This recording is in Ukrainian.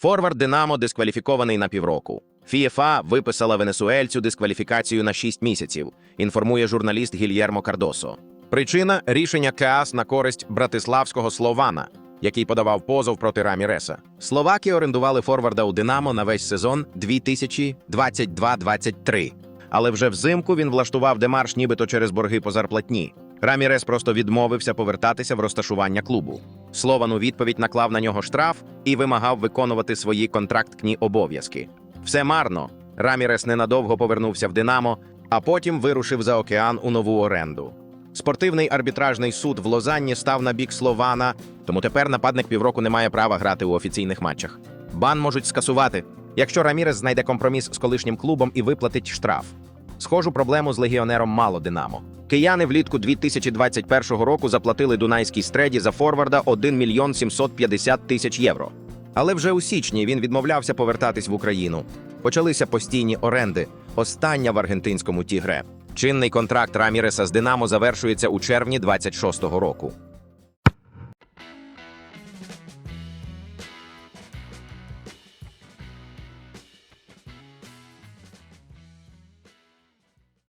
Форвард Динамо дискваліфікований на півроку. ФІФА виписала венесуельцю дискваліфікацію на 6 місяців, інформує журналіст Гільєрмо Кардосо. Причина рішення КАС на користь братиславського Слована, який подавав позов проти Раміреса. Словаки орендували форварда у Динамо на весь сезон 2022-23. Але вже взимку він влаштував демарш нібито через борги по зарплатні. Рамірес просто відмовився повертатися в розташування клубу. Слован у відповідь наклав на нього штраф і вимагав виконувати свої контрактні обов'язки. Все марно. Рамірес ненадовго повернувся в Динамо, а потім вирушив за океан у нову оренду. Спортивний арбітражний суд в Лозанні став на бік Слована, тому тепер нападник півроку не має права грати у офіційних матчах. Бан можуть скасувати, якщо Рамірес знайде компроміс з колишнім клубом і виплатить штраф. Схожу проблему з легіонером мало Динамо. Кияни влітку 2021 року заплатили Дунайській стреді за форварда 1 мільйон 750 тисяч євро. Але вже у січні він відмовлявся повертатись в Україну. Почалися постійні оренди. Остання в аргентинському тігре. Чинний контракт Раміреса з Динамо завершується у червні 26-го року.